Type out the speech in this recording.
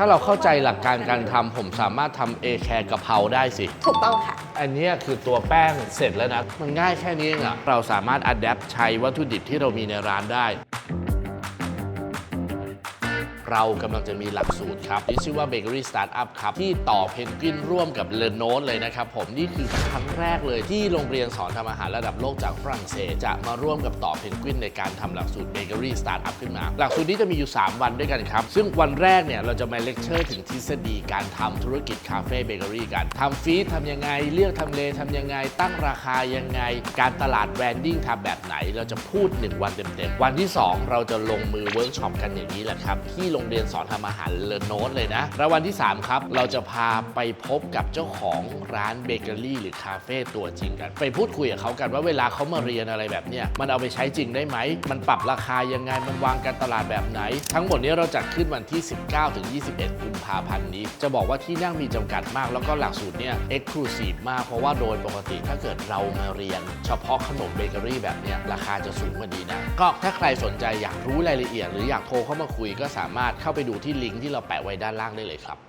ถ้าเราเข้าใจหลักการการทำผมสามารถทำเอแคร์กะเพราได้สิ ถูกต้องค่ะ อันเนี้ยคือตัวแป้งเสร็จแล้วนะ มันง่ายแค่นี้เองอะเราสามารถอัดแอปใช้วัตถุดิบที่เรามีในร้านได้ เรากำลังจะมีหลักสูตรครับที่ชื่อว่า Bakery Startup ครับ ที่ต่อเพนกวินร่วมกับเลนโน e เลยนะครับผมนี่คือครั้งแรกเลยที่โรงเรียนสอนทำอาหารระดับโลกจากฝรั่งเศส จะมาร่วมกับต่อเพนกวินในการทำหลักสูตร Bakery Startup ขึ้นมา หลักสูตรนี้จะมีอยู่ 3 วันด้วยกันครับ ซึ่งวันแรกเนี่ยเราจะมาเลคเชอร์ถึงทฤษฎีการทำธุรกิจคาเฟ่เบเกอรี่กันทำฟีดทำยังไงเลือกทำเลทำยังไง ตั้งราคายังไง การตลาดแบรนดิ้งทำแบบไหน เราจะพูด 1 วันเต็มๆวันที่ 2 เราจะลงมือเวิร์กช็อปกันอย่างนี้แหละครับที่โรงเรียนสอนทำอาหารเลนโนตเลยนะแล้ววันที่ 3 ครับ เราจะพาไปพบกับเจ้าของร้านเบเกอรี่หรือคาเฟ่ตัวจริงกัน ไปพูดคุยกับเขากันว่าเวลาเขามาเรียนอะไรแบบเนี้ยมันเอาไปใช้จริงได้ไหม มันปรับราคายังไง มันวางการตลาดแบบไหน ทั้งหมดนี้เราจัดขึ้นวันที่ 19ถึง21 กุมภาพันธ์นี้ จะบอกว่าที่นั่งมีจำกัดมาก แล้วก็หลักสูตรเนี่ยเอ็กซ์คลูซีฟมากเพราะว่าโดยปกติถ้าเกิดเรามาเรียน เฉพาะขนมเบเกอรี่แบบเนี้ยราคาจะสูงกว่านี้นะก็ถ้าใครสนใจอยากรู้รายละเอียด หรืออยากโทรเข้ามาคุยก็สามารถารถเข้าไปดูที่ลิงก์ที่เราแปะไว้ด้านล่างได้เลยครับ